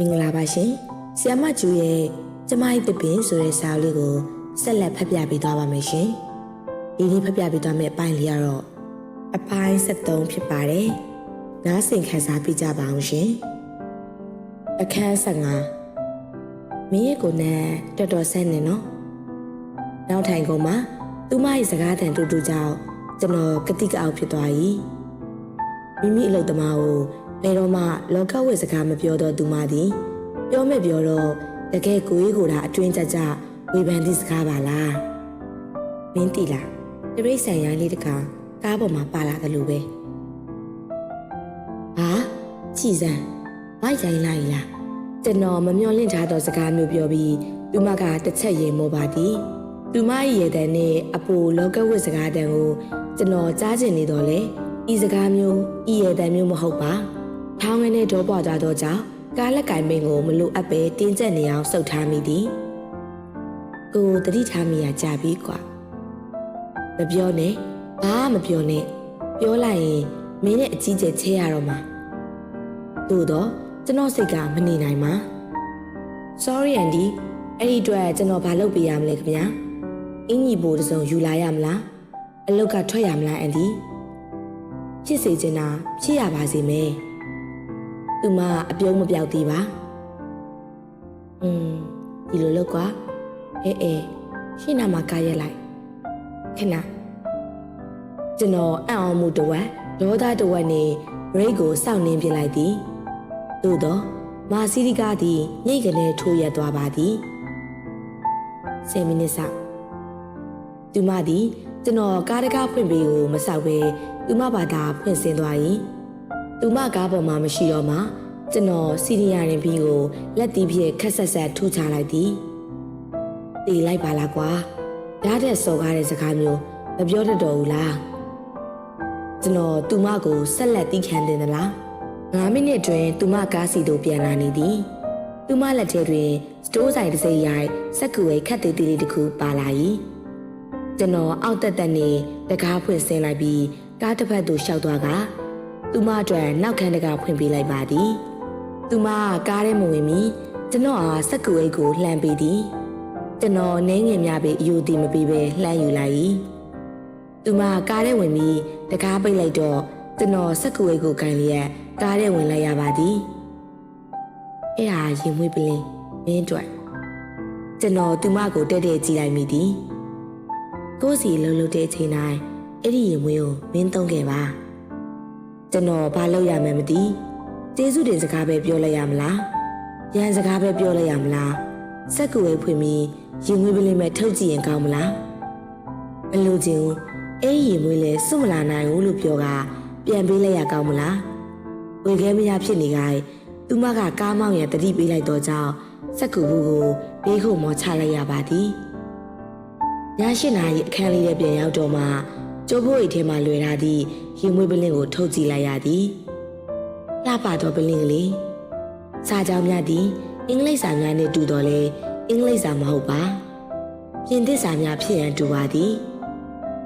မင်္ဂလာပါရှင်ဆ iam မကျူရဲ့ကျမ၏တပင်ဆိုတဲ့စာအုပ်လေးကိုဆက်လက်ဖတ်ပြပေးသွားပါမယ်ရှင်ဒီနေ့ဖတ်ပြပေးသွားမယ့်အပိုင်းလေးကတော့အပိုင်း73ဖြစ်ပါတယ်နားဆင်ခံစားပေးကြပါအောင်ရှင်အခန်း15မင်းရဲ့ကိုယ်နဲ့တော်တော်ဆန်းနေနော်နောက်ထိုင်ကုန်မှာသူမရဲ့စကားတန်တူတူကြောင့်ကျွန်တော်ကတိကအောက်ဖြစ်သွား၏မိမိအလုပ်သမားကို ဘယ်တော့မှလောကဝိစကားမပြောတော့သူမသည်ပြောမဲ့ပြောတော့တကယ်ကိုကြီးကိုယ်တာအတွင်းကြကြဝေဖန်သည့်စကားပါလားမင်းတီလားတရိတ်ဆန်ရိုင်းလေးတကောင်ကားပေါ်မှာပါလာတယ်လို့ပဲဟာကြည်စမ်းမိုက်ဆိုင်လိုက်လားကျွန်တော်မမျော်လင့်ထားသောစကားမျိုးပြောပြီးသူမကတစ်ချက်ရင်မောပါသည်သူမရဲ့ရေတံနဲ့အပူလောကဝိစကားတန်ကိုကျွန်တော်ကြားကျင်နေတော့လေဤစကားမျိုးဤရေတံမျိုးမဟုတ်ပါ ထောင်းငယ်နဲ့ဒေါပွားသွားတော့ကြောင့်ကားလက်ကင်ပင်ကိုမလိုအပ်ပဲတင်းကျပ်နေအောင်စုပ်ထားမိသည်ကိုတတိထားမိရကြပြီကွာမပြောနဲ့ဘာမှမပြောနဲ့ပြောလိုက်ရင်မင်းနဲ့အကြီးကျယ်ချဲရတော့မှာသို့တော့ကျွန်တော်စိတ်ကမနေနိုင်ပါ sorry andy အဲ့ဒီအတွက်ကျွန်တော်ဘာလုပ်ပေးရမလဲခင်ဗျာအင်ကြီးဘိုးတစ်စုံယူလာရမလားအလုတ်ကထွက်ရမလား andy ဖြစ်စေချင်တာဖြစ်ရပါစေမယ် သူမအပြုံးမပြောက်သေးပါอืมဒီလိုလုပ်ကွာအေးအေးရှင်းနာမှာကားရက်လိုက်ခဏကျွန်တော်အံ့ဩမှုတစ်ဝက်ဒေါသတစ်ဝက်နဲ့ဘရိတ်ကိုစောင့်နှင်းပြလိုက်သည်သို့တော့မာစီရီကားသည်ညိတ်ကနေထိုးရက်သွားပါသည်10မိနစ်စောင့်သူမသည်ကျွန်တော်ကားတကားဖွင့်ပေးကိုမဆောက်ပဲသူမဘာသာဖွင့်ဆင်းသွား၏ သူမကားပေါ်မှာမရှိတော့မှကျွန်တော်စီရီယာရင်ပြီးကိုလက်တီးဖြင့်ခက်ဆက်ဆက်ထူချလိုက်သည်တည်လိုက်ပါလားကွာဓာတ်တဲ့စော်ကားတဲ့စကားမျိုးမပြောတတ်တော့ဘူးလားကျွန်တော်သူမကိုဆက်လက်တီးခံတင်သလား9မိနစ်တွင်သူမကားစီတို့ပြန်လာနေသည်သူမလက်ထဲတွင်စတိုးဆိုင်တစ်စိပ်ရိုက်စက်ကူဝဲခတ်သေးသေးလေးတစ်ခုပါလာ၏ကျွန်တော်အောက်တက်တက်နဲ့တကားဖွင့်ဆင်းလိုက်ပြီးကားတစ်ဖက်သို့ရှောက်သွားက သူမအတွက်နောက်ခန်းတကားဖွင့်ပေးလိုက်ပါသည်သူမကားထဲမဝင်မီကျွန်တော်အားစက်ကူအိတ်ကိုလှမ်းပေးသည်ကျွန်တော်နှင်းငင်များပြီးအယူတည်မပြီးပဲလှမ်းယူလိုက်၏သူမကားထဲဝင်ပြီးတကားပိတ်လိုက်တော့ကျွန်တော်စက်ကူအိတ်ကိုကန်လျက်ကားထဲဝင်လိုက်ရပါသည်အဲ့ဟာရင်မွေးပလင်းမင်းအတွက်ကျွန်တော်သူမကိုတက်တဲ့ကြည့်လိုက်မိသည်ကိုယ်စီလှုပ်လှုပ်တဲ့အချိန်တိုင်းအဲ့ဒီရင်မွေးကိုမင်းသုံးခဲ့ပါ ကျွန်တော်ဘာလုပ်ရမှန်းမသိကျေးဇူးတင်စကားပဲပြောလိုက်ရမလားရန်စကားပဲပြောလိုက်ရမလားစက်ကူဝဲဖွင့်ပြီးရင်မွေးပလင်းမဲ့ထုတ်ကြည့်ရင်ကောင်းမလားမလို့ချင်းအဲ့ဒီရင်မွေးလဲစွန့်မလာနိုင်ဘူးလို့ပြောကပြန်ပေးလိုက်ရကောင်းမလားဝေခဲမရဖြစ်နေကြသူမကကားမောင်းရတတိပေးလိုက်တော့ကြောင့်စက်ကူဘူးကိုဘေးခုမောချလိုက်ရပါသည်ည၈နာရီအခန်းလေးထဲပြန်ရောက်တော့မှ ကျိုးဘိုးအိတ်ထဲမှာလွယ်ထားသည့်ရင်မွေးပလင်းကိုထုတ်ကြည့်လိုက်ရသည်လှပသောပလင်းကလေးစာကြောင်များသည်အင်္ဂလိပ်စာများနဲ့တူတော်လဲအင်္ဂလိပ်စာမဟုတ်ပါပြင်သစ်စာများဖြစ်ရန်တူပါသည်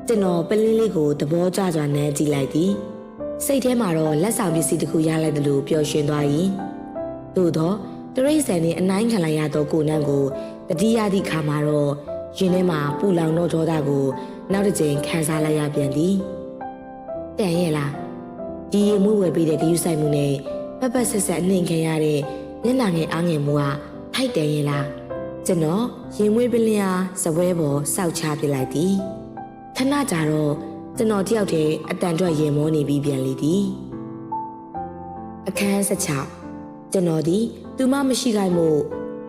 ကျွန်တော်ပလင်းလေးကိုသဘောကျစွာနမ်းကြည့်လိုက်သည်စိတ်ထဲမှာတော့လက်ဆောင်ပစ္စည်းတစ်ခုရလိုက်တယ်လို့ပျော်ရွှင်သွား၏သို့တော့တရိတ်ဆန်နှင့်အနိုင်ခံလိုက်ရသောကိုနန်းကိုတတိယသည့်ခါမှာတော့ရင်ထဲမှာပူလောင်သောဒေါသကို နောက်တစ်ကြိမ်ခံစားလိုက်ရပြန်သည်တန်ရဲ့လားဒီရေမှုဝယ်ပေးတဲ့ဒီယူဆိုင်မှုနဲ့ပက်ပက်ဆက်ဆက်အနှင်ခံရတဲ့မျက်နှာငယ်အားငယ်မှုကထိုက်တန်ရဲ့လားကျွန်တော်ရင်မွေးပလျာစပွဲပေါ်စောက်ချပစ်လိုက်သည်ခဏကြာတော့ကျွန်တော်တယောက်တည်းအတန်ထွက်ရင်မောနေပြီးပြန်လေသည်အခန်း16ကျွန်တော်သည်သူမမရှိခိုင်းမှု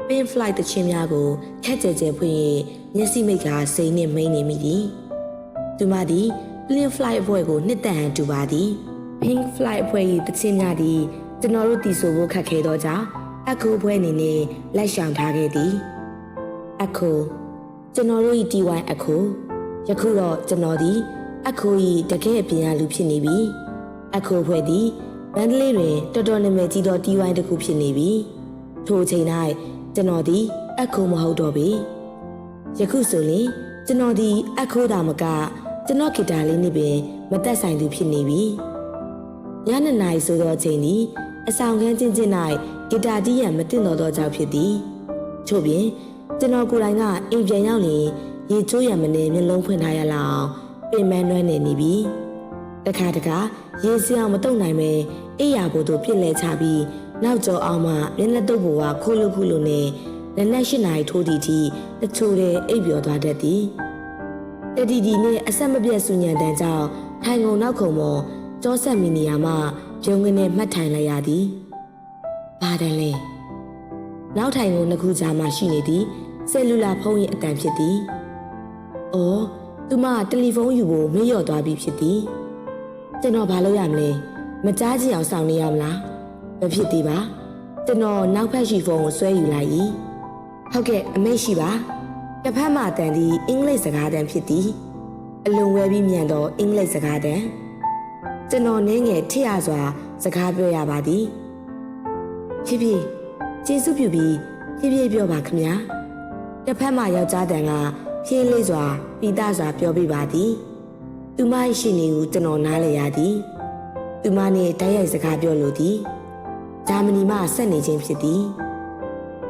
pin flight တခြင်းများကိုခက်ကြဲကြဲဖွင့်ရင်မျက်စိမိတ်ကစိန်နှင့်မိန်နေမိသည် သူမသည် pin flight အဖွဲကိုနှစ်သက်ဟန်တူပါသည် pink flight အဖွဲ၏တခြင်းများသည်ကျွန်တော်တို့တီဆိုဖို့ခက်ခဲသောကြောင့်အခုအဖွဲအနေနဲ့လိုက်ရှောင်ထားခဲ့သည်အခုကျွန်တော်တို့၏တီဝိုင်းအခုယခုတော့ကျွန်တော်သည်အခု၏တကယ်အပြင်အလူဖြစ်နေပြီအခုအဖွဲသည်မန္တလေးတွင်တော်တော်နာမည်ကြီးသောတီဝိုင်းတစ်ခုဖြစ်နေပြီထိုအချိန်၌ကျွန်တော်သည်အခုမဟုတ်တော့ပြီယခုဆိုရင်ကျွန်တော်သည်အခုသာမက ကျွန်တော်ဂီတာလေးနဲ့ပင်မသက်ဆိုင်သူဖြစ်နေပြီညနေနိုင်ဆိုသောအချိန်သည်အဆောင်ခန်းချင်းချင်း၌ဂီတာတီးရန်မတင်တော်သောကြောင့်ဖြစ်သည်ချို့ပြင်ကျွန်တော်ကိုယ်တိုင်ကအိမ်ပြန်ရောက်ရင်ရေချိုးရံမနေမျက်လုံးဖွင့်ထားရလောက်အောင်ပင်ပန်းနှွမ်းနေနေပြီတခါတခါရေစီအောင်မတုံနိုင်ပဲအိယာဘို့တို့ပြစ်လဲချပြီးနောက်ကျောအောင်မှမျက်နှာတုပ်ဘဝခိုးလို့ခုလို့နဲ့လက်လက်ရှိနိုင်ထိုးတီတီတချို့တဲ့အိပ်ပျော်သွားတတ်သည် တတီတီနဲ့အဆက်မပြတ်ဆူညံတန်းကြောင့်ထိုင်ကုန်နောက်ခုံပေါ်ကြောဆက်မီနေရာမှရုံငနဲ့မှတ်ထိုင်လိုက်ရသည်ဘာတန်လဲနောက်ထိုင်ကုန်နှစ်ခုကြားမှရှိနေသည်ဆယ်လူလာဖုန်းရဲ့အတန်ဖြစ်သည်။အော်သူမတယ်လီဖုန်းယူဖို့မေ့လျော့သွားပြီဖြစ်သည်။ကျွန်တော်ဘာလုပ်ရမလဲမကြားကြည့်အောင်စောင့်နေရမလားမဖြစ်သေးပါကျွန်တော်နောက်ဖက်ရှိဖုန်းကိုဆွဲယူလိုက်၏ဟုတ်ကဲ့အမိတ်ရှိပါ တစ်ဖက်မှတန်သည်အင်္ဂလိပ်စကားတန်ဖြစ်သည်အလွန်ဝဲပြီးမြန်သောအင်္ဂလိပ်စကားတန်ကျွန်တော်နင်းငယ်ထရစွာ စကားပြောရပါသည်ဖြည်းဖြည်းကျေးဇူးပြုပြီးဖြည်းဖြည်းပြောပါခမညာတစ်ဖက်မှယောက်ျားတန်ကဖြည်းလေးစွာပိသားစွာပြောပြပါသည်သူမရှိနေကိုကျွန်တော်နားလည်ရသည်သူမနဲ့တိုက်ရိုက်စကားပြောလို့သည်ဂျာမနီမှဆက်နေခြင်းဖြစ်သည်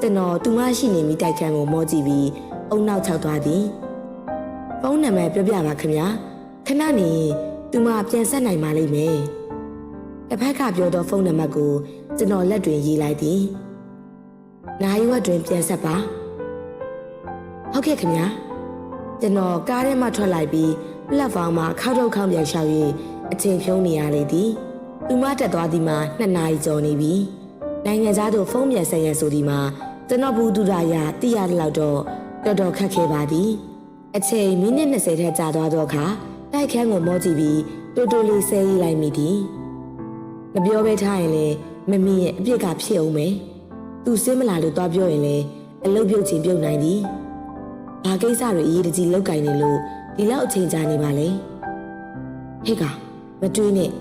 ကျွန်တော်သူမရှိနေမိတိုက်ခန်းကိုမောကြည့်ပြီး အုံနောက်ချောက်သွားသည်ဖုန်းနံပါတ်ပြောပြပါခင်ဗျာခဏနေရင်သူမပြန်ဆက်နိုင်ပါလိမ့်မယ်တစ်ဖက်ကပြောသောဖုန်းနံပါတ်ကိုကျွန်တော်လက်တွင်ရေးလိုက်သည်နိုင်ဝက်တွင်ပြန်ဆက်ပါဟုတ်ကဲ့ခင်ဗျာကျွန်တော်ကားထဲမှထွက်လိုက်ပြီးပလက်ဖောင်းမှာခောက်ထုတ်ခေါင်းပြန်လျှောက်၍အချိန်ဖြုံးနေရလေသည်သူမတက်သွားသည်မှာနှစ်နာရီကျော်နေပြီနိုင်ငံသားတို့ဖုန်းပြန်ဆက်ရဆိုဒီမှာကျွန်တော်ဘူးသူရရတိရလောက်တော့ တော်တော်ခက်ခဲပါသည်အချိန်မိနစ်20ထက်ကြာသွားတော့အခါတိုက်ခန်းကိုမောကြည့်ပြီးတိုးတိုးလေးဆဲရေးလိုက်မိသည်မပြောဘဲထားရင်လေမမီရဲ့အပြစ်ကဖြစ်အောင်မယ်သူစင်းမလာလို့သွားပြောရင်လေအလုတ်ပြုတ်ချင်းပြုတ်နိုင်သည်ဘာကိစ္စတွေအရေးတကြီးလောက်ကင်နေလို့ဒီလောက်အချိန်ကြာနေပါလေဟဲ့ကမတွေးနဲ့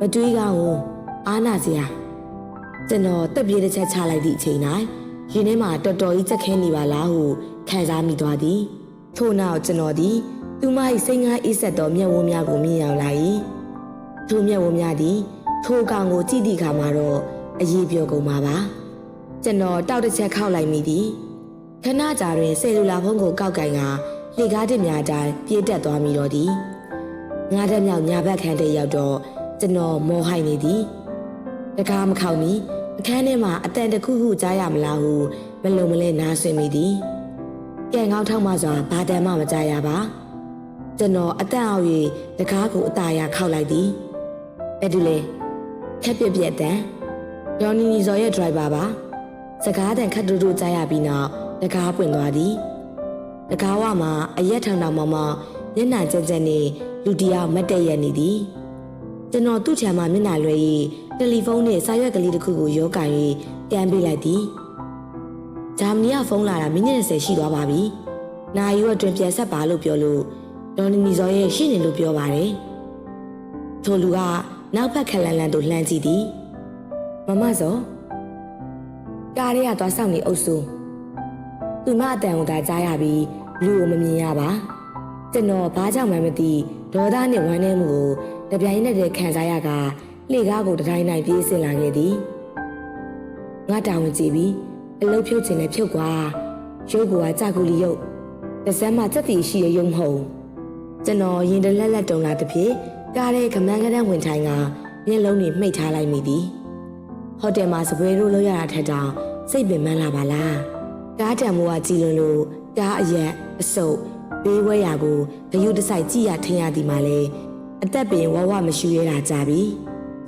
မတွေးကောင်းဘူးအားနာစရာကျွန်တော်တက်ပြေးတစ်ချက်ချလိုက်သည့်အချိန်တိုင်းရင်ထဲမှာတော်တော်ကြီးကြက်ခဲနေပါလားဟု ခံစားမိသွားသည်ထို့နောက်ကျွန်တော်သည်သူမ၏စိတ်ငါးအေးဆက်သောမျက်ဝန်းများကိုမြင်ရောက်လာ၏ထိုမျက်ဝန်းများသည်ထိုကောင်ကိုကြည့်သည့်အခါမှာတော့အရေးပြောကုန်ပါပါကျွန်တော်တောက်တစ်ချက်ခောက်လိုက်မိသည်ခဏကြာတွင်ဆယ်လူလာဖုန်းကိုကောက်ကင်ကလေကားတစ်များတိုင်းပြေးတက်သွားမိတော့သည်ငါးတက်မြောက်ညာဘက်ခန်းတဲ့ရောက်တော့ကျွန်တော်မောဟိုက်နေသည်တကားမခောက်မီအခန်းထဲမှာအတန်တစ်ခုခုကြားရမလားဟုမလုံမလဲနားဆွင့်မိသည် ကဲငေါက်ထောက်မှစွာဘာတန်မှမကြားရပါကျွန်တော်အတန်အောက်၍တကားကိုအตาရခောက်လိုက်သည်အဲ့ဒီလေခက်ပြက်ပြက်တန်ရော်နီနီဇော်ရဲ့ဒရိုက်ဘာပါစကားတန်ခက်တူတူကြားရပြီးနောက်တကားပွင့်သွားသည်တကားဝမှာအရက်ထောင်တောင်မမမျက်နှာကြက်ကြက်နဲ့လူတယောက်မတ်တက်ရက်နေသည်ကျွန်တော်သူ့ချမ်းမှာမျက်နှာလွှဲ၍တယ်လီဖုန်းနဲ့စာရွက်ကလေးတစ်ခုကိုရောကင်၍ပြန်ပေးလိုက်သည် ဂျာမနီကဖုန်းလာတာမိနစ်20ရှိသွားပါပြီ။နာယူအတွင်ပြန်ဆက်ပါလို့ပြောလို့ဒေါ်နီနီဇော်ရဲ့ရှင်းနေလို့ပြောပါတယ်။ထိုလူကနောက်ဖက်ခက်လန်လန်တို့လှမ်းကြည့်သည်။မမဇော်ကားရဲကသွားဆောင်နေအုပ်စုသူမအတန်ကိုသာကြားရပြီးလူကိုမမြင်ရပါ။ကျွန်တော်ဘာကြောင့်မှမသိဒေါသနဲ့ဝမ်းနည်းမှုကိုတပြိုင်နက်တည်းခံစားရကလေကားကိုတတိုင်းတိုင်းပြေးဆင်းလာခဲ့သည်။ငါတာဝန်ကြည့်ပြီး အလုတ်ဖြုတ်ခြင်းနဲ့ဖြုတ်ကွာရုပ်ကကြာကူလီရုပ်တစ်စမ်းမှစက်တီရှိရရုံမဟုတ်ကျွန်တော်ရင်တလက်လက်တုံလာတစ်ဖြစ်ကားတဲ့ကမန်းကတန်းဝင်ထိုင်ကမျက်လုံးတွေမှိတ်ထားလိုက်မိသည်ဟိုတယ်မှာစပွဲလို့လောက်ရတာထက်တောင်စိတ်ပင်ပန်းလာပါလားကားတံမိုးကကြည်လွန်လို့ကားအရက်အစုပ်ဘေးဝဲရာကိုဂယုတစိုက်ကြည့်ရထင်ရသည်မှာလေအသက်ပင်ဝဝမရှူရတာကြပြီ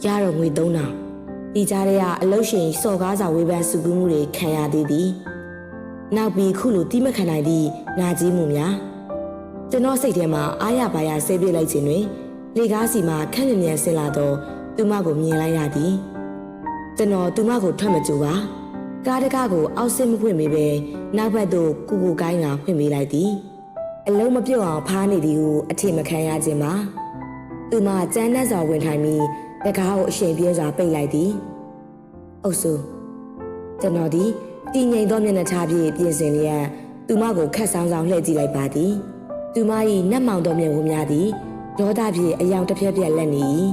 ရတော့ငွေ3000 ဒီကြားထဲကအလုတ်ရှင်စော်ကားစာဝေဖန်စုကူးမှုတွေခံရသေးသည်နောက်ပြီးခုလိုတိမခံနိုင်သည့်နာကြီးမှုများကျွန်တော်စိတ်ထဲမှာအားရပါရဆဲပြစ်လိုက်ခြင်းတွင်လေကားစီမှာခန့်လျင်ဆင်လာတော့သူမကိုမြင်လိုက်ရသည်ကျွန်တော်သူမကိုထွက်မကြပါကားတကားကိုအောက်ဆင်းမဖွင့်မိပဲနောက်ဘက်သို့ကူကူကိုင်းကဖွင့်ပေးလိုက်သည်အလုံးမပြုတ်အောင်ဖားနေသည်ကိုအထင်မခံရခြင်းပါသူမစမ်းနှက်စွာဝင်ထိုင်ပြီး တကားကိုအရှင်ပြင်းစွာပိတ်လိုက်သည်အုပ်စုကျွန်တော်ဒီတည်ငြိမ်သောမျက်နှာထားဖြင့်ပြင်ဆင်လျက်သူမကိုခတ်ဆောင်ဆောင်လှည့်ကြည့်လိုက်ပါသည်သူမ၏နတ်မောင်သောမျက်ဝန်းများသည်ဒေါသဖြင့်အယောင်တစ်ဖြက်ဖြက်လက်နေ၏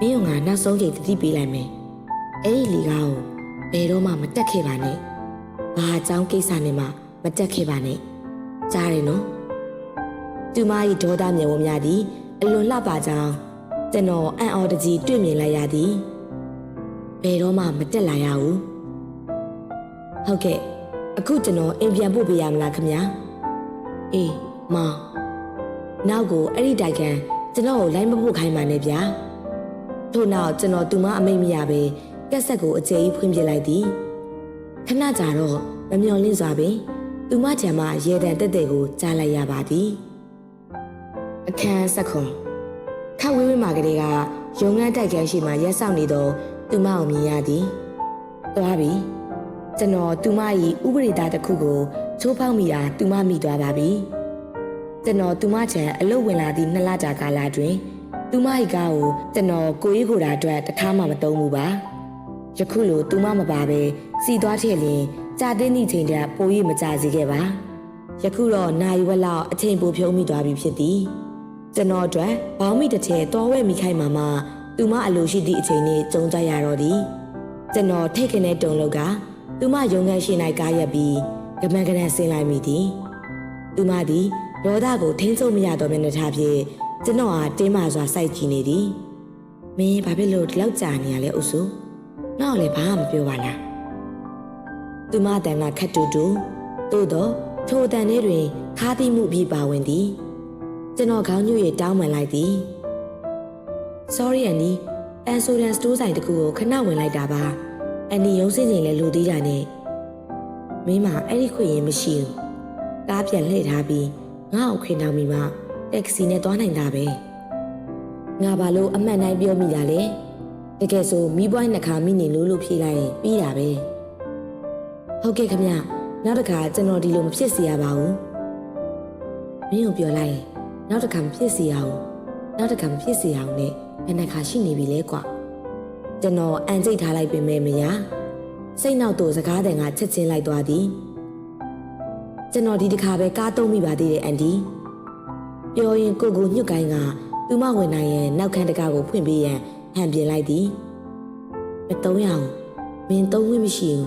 မင်းကငါနောက်ဆုံးချိန်တတိပေးလိုက်မယ်အဲ့ဒီလီကားကိုဘယ်တော့မှမတက်ခဲ့ပါနဲ့ဘာအကြောင်းကိစ္စနဲ့မှမတက်ခဲ့ပါနဲ့ကြားတယ်နော်သူမ၏ဒေါသမျက်ဝန်းများသည်အလွန်လှပကြောင်း ကျွန်တော်အံ့ဩတကြီးတွေ့မြင်လိုက်ရသည်ဘယ်တော့မှမတက်လာရဘူးဟုတ်ကဲ့အခုကျွန်တော်အိမ်ပြန်ပို့ပေးရမလားခင်ဗျာအေးမောင်နောက်ကိုအဲ့ဒီတိုက်ကန်ကျွန်တော်ကိုလိုက်မဖို့ခိုင်းပါနဲ့ဗျာထို့နောက်ကျွန်တော်သူမအမိတ်မရပဲကက်ဆက်ကိုအကျယ်ကြီးဖွင့်ပြလိုက်သည်ခဏကြာတော့မမျော်လင့်စွာပင်သူမချံမှရေတံတက်တဲ့ကိုကြားလိုက်ရပါသည်အခန်းဆက်ခွန် ခက်ဝေးဝေးမှာကလေးကရုံငန်းတိုက်ကန်းရှိမှရက်ဆောင်နေတော့သူမကိုမြင်ရသည်သွားပြီကျွန်တော်သူမ၏ဥပဒေသားတစ်ခုကိုချိုးဖောက်မိတာသူမမိသွားပါပြီကျွန်တော်သူမချံအလုတ်ဝင်လာသည့်နှစ်လကြာကာလတွင် သူမ၏ကားကိုကျွန်တော်ကိုကြီးကိုယ်တာအတွက်တခါမှမသုံးဘူးပါယခုလိုသူမမပါပဲစီသွားထည့်လျင်ကြာတဲ့နေ့ချိန်တည်းပို၍မကြစီခဲ့ပါယခုတော့နိုင်ဝက်လောက်အချိန်ပိုဖြုံးမိသွားပြီဖြစ်သည် ကျွန်တော်အတွက်ဘောင်းမိတစ်ထည်တော်ဝဲမိခိုက်မှာမှသူမအလိုရှိသည့်အချိန်နဲ့ကြုံကြရတော့သည်ကျွန်တော်ထိတ်ခနဲ့တုံလောက်ကသူမရုံငန်းရှိ၌ကားရက်ပြီးကမန်ကနန်ဆင်းလိုက်မိသည်သူမသည်ဒေါသကိုထိန်းချုပ်မရတော့မျက်နှာထားဖြင့်ကျွန်တော်အားတင်းမာစွာစိုက်ကြည့်နေသည်မင်းဘာဖြစ်လို့ဒီလောက်ကြာနေရလဲအုပ်စုနောက်လည်းဘာမှမပြောပါလားသူမတန်ကခတ်တူတူသို့တော့ထိုတန်ထဲတွင်ခါးတိမှုပြီးပါဝင်သည် ကျွန်တော်ခေါင်းညွှ၍တောင်းပန်လိုက်သည် sorry အန်နီအန်ဆိုရန်စတိုးဆိုင်တစ်ခုကိုခဏဝင်လိုက်တာပါအန်နီရုံးစင်းချိန်လည်းလိုသေးတာနဲ့မင်းမအဲ့ဒီခွင့်ရင်မရှိဘူးကားပြန်လှည့်ထားပြီးငါ့ကိုခွင်တောင်းမိမှတက္ကစီနဲ့သွားနိုင်တာပဲငါဘာလို့အမှန်တိုင်းပြောမိတာလဲတကယ်ဆိုမိပွိုင်းနှခါမိနေလို့လို့ဖြေလိုက်ရင်ပြီးတာပဲဟုတ်ကဲ့ခမနောက်တစ်ခါကျွန်တော်ဒီလိုမဖြစ်စေရပါဘူးမင်းကိုပြောလိုက်ရင် နောက်တစ်ခါမဖြစ်စေရအောင်နောက်တစ်ခါမဖြစ်စေရအောင်နဲ့ဘယ်နှခါရှိနေပြီလဲကွာကျွန်တော်အန်ကျိတ်ထားလိုက်ပင်မဲ့မရစိတ်နောက်သို့စကားတန်ကချက်ချင်းလိုက်သွားသည်ကျွန်တော်ဒီတစ်ခါပဲကားသုံးမိပါသေးတယ်အန်ဒီပြောရင်ကိုကိုညှွတ်ကိုင်းကသူမဝင်နိုင်ရဲ့နောက်ခန်းတကားကိုဖွင့်ပေးရန်ဟန်ပြင်လိုက်သည်မတုံးရအောင်မင်းသုံးခွင့်မရှိဘူး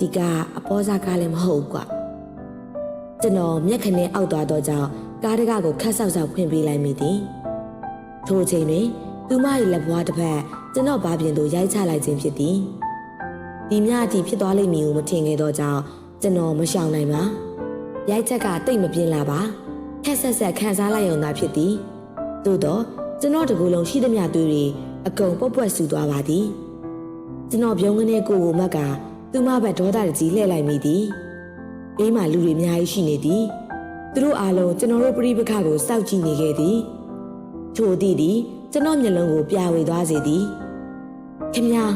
ဒီကအပေါ်စားကားလည်းမဟုတ်ဘူးကွာကျွန်တော်မျက်ခနဲ့အောက်သွားတော့ကြောင့် ကားတကားကိုခတ်ဆောက်ဆောက်ဖွင့်ပေးလိုက်မိသည်ထိုအချိန်တွင်သူမ၏လက်ဘွားတစ်ဖက်ကျွန်တော်ဘာပြင်သို့ရိုက်ချလိုက်ခြင်းဖြစ်သည်ဒီညအထိဖြစ်သွားလိမ့်မည်ဟုမထင်ခဲ့သောကြောင့်ကျွန်တော်မရှောင်နိုင်ပါရိုက်ချက်ကတိတ်မပြင်းလာပါခက်ဆက်ဆက်ခံစားလိုက်ရုံသာဖြစ်သည်သို့တော့ကျွန်တော်တကူလုံးရှိသမျှသွေးတွေအကုန်ပုတ်ပွက်ဆူသွားပါသည်ကျွန်တော်ပြုံးကနေကိုကိုမက်ကသူမဘက်ဒေါသတကြီးလှည့်လိုက်မိသည်အေးမှလူတွေအများကြီးရှိနေသည် သူတို့အားလုံးကျွန်တော်တို့ပြိပခကိုစောင့်ကြည့်နေခဲ့သည်ထို့သည့်သည်ကျွန်တော်မျက်လုံးကိုပြဝေသွားစေသည်ခင်ဗျာ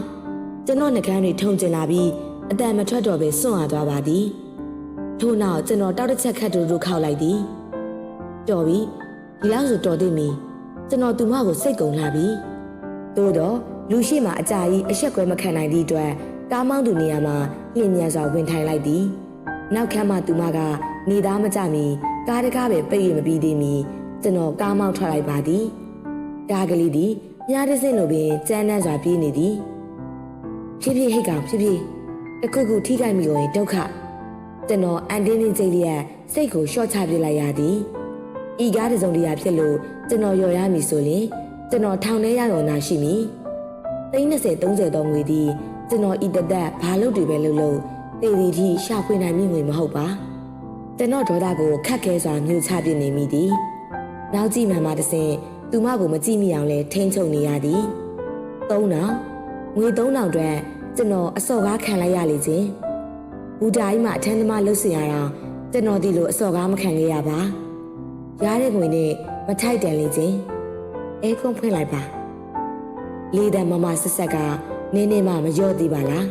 ကျွန်တော်နှကန်းတွေထုံကျင်လာပြီးအတန်မထွက်တော့ပဲစွန့်အားသွားပါသည်ထို့နောက်ကျွန်တော်တောက်တစ်ချက်ခတ်တူတူခောက်လိုက်သည်တော်ပြီဒီလောက်ဆိုတော်သိမီကျွန်တော်သူမကိုစိတ်ကုံလာပြီသို့တော့လူရှိမှအကြာကြီးအဆက်ကွဲမခံနိုင်သည့်အတွက်ကားမောင်းသူနေရာမှာလျင်မြန်စွာဝင်ထိုင်လိုက်သည်နောက်ခန်းမှသူမက နေသားမကြမီကားတကားပဲပိတ်ရမပြီးသေးမီကျွန်တော်ကားမောင်းထွက်လိုက်ပါသည်ကားကလေးသည်မြားတစ်စင်းလိုပင်ကြမ်းတမ်းစွာပြေးနေသည်ဖြည်းဖြည်းဟိတ်ကောင်ဖြည်းဖြည်းတခုခုထိခိုက်မိကိုရင်ဒုက္ခကျွန်တော်အန်တင်းတင်းကြိတ်လျက်စိတ်ကိုရှော့ချပြလိုက်ရသည်ဤကားတစ်စုံတရာဖြစ်လို့ကျွန်တော်ရော်ရမည်ဆိုရင်ကျွန်တော်ထောင်ထဲရရော်နာရှိမည်သိန်း30 30သောငွေသည်ကျွန်တော်ဤတသက်ဘာလို့တွေပဲလုပ်လို့တည်တည်ထိရှာဖွေနိုင်မိငွေမဟုတ်ပါ ကျွန်တော်ဒေါသကိုခက်ခဲစွာမြို့ချပြနေမိသည်။နောက်ကြည့်မှမှတဆင့်သူမကိုမကြည့်မိအောင်လဲထိန်းချုပ်နေရသည်။သုံးတောင်ငွေသုံးတောင်အတွက်ကျွန်တော်အစော်ကားခံလိုက်ရလေခြင်း။ဘူတာကြီးမှအထမ်းသမားလှုပ်ဆင်ရတာကျွန်တော်ဒီလိုအစော်ကားမခံခဲ့ရပါ။ရားတဲ့ငွေနဲ့မထိုက်တန်လေခြင်း။အဲခွန်းဖွင့်လိုက်ပါ။လေတံမမဆက်ဆက်ကနေနေမှမလျော့သေးပါလား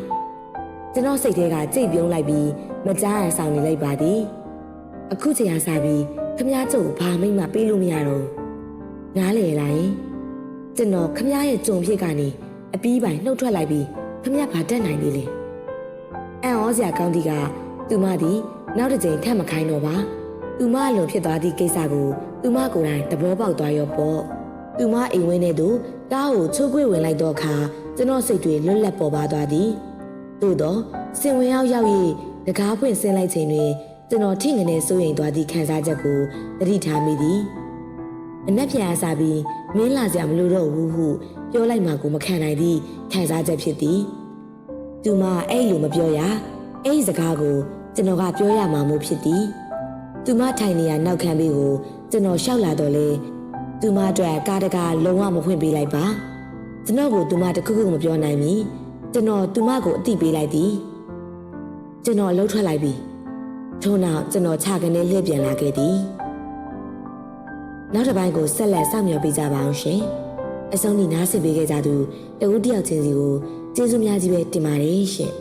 ။ကျွန်တော်စိတ်ထဲကကြိတ်ပြုံးလိုက်ပြီးမကြားရဆောင်နေလိုက်ပါသည်။ အခုချိန်အားစားပြီးခမည်းကျုပ်ဘာမိတ်မှပေးလို့မရတော့နားလေလိုက်ကျွန်တော်ခမည်းရဲ့ကြုံဖြစ်ကနေအပီးပိုင်နှုတ်ထွက်လိုက်ပြီးခမည်းဘာတက်နိုင်သေးလဲအန်ဩစရာကောင်းသည်ကသူမသည်နောက်တစ်ကြိမ်ထပ်မခိုင်းတော့ပါသူမအလွန်ဖြစ်သွားသည့်ကိစ္စကိုသူမကိုယ်တိုင်သဘောပေါက်သွားရောပေါ့သူမအိမ်ဝင်းထဲသို့ကားကိုချိုးကွေ့ဝင်လိုက်တော့အခါကျွန်တော်စိတ်တွေလွတ်လပ်ပေါ်ပါသွားသည်သို့တော့စင်ဝင်ရောက်ရောက်၍တကားဖွင့်ဆင်းလိုက်ချိန်တွင် ကျွန်တော်ထိငနေစိုးရိမ်သွားသည့်ခံစားချက်ကိုသတိထားမိသည်အနက်ပြန်အစားပြီးမင်းလာစရာမလိုတော့ဘူးဟုပြောလိုက်မှကိုမခံနိုင်သည့်ခံစားချက်ဖြစ်သည်သူမအဲ့လိုမပြောရအဲ့ဒီစကားကိုကျွန်တော်ကပြောရမှာမို့ဖြစ်သည်သူမထိုင်နေရနောက်ခံပေးကိုကျွန်တော်ရှောက်လာတော့လေသူမအတွက်ကားတကားလုံးဝမဖွင့်ပေးလိုက်ပါကျွန်တော်ကိုသူမတခုခုမပြောနိုင်မီကျွန်တော်သူမကိုအတိပေးလိုက်သည်ကျွန်တော်လှုပ်ထွက်လိုက်ပြီ ထို့နောက်ကျွန်တော်ခြာကနေလှည့်ပြန်လာခဲ့သည်နောက်တစ်ပိုင်းကိုဆက်လက်စောင့်မျှော်ပေးကြပါအောင်ရှင်အဆုံးထိနားဆင်ပေးခဲ့ကြသူတဦးတစ်ယောက်ချင်းစီကိုကျေးဇူးများကြီးပဲတင်ပါတယ်ရှင်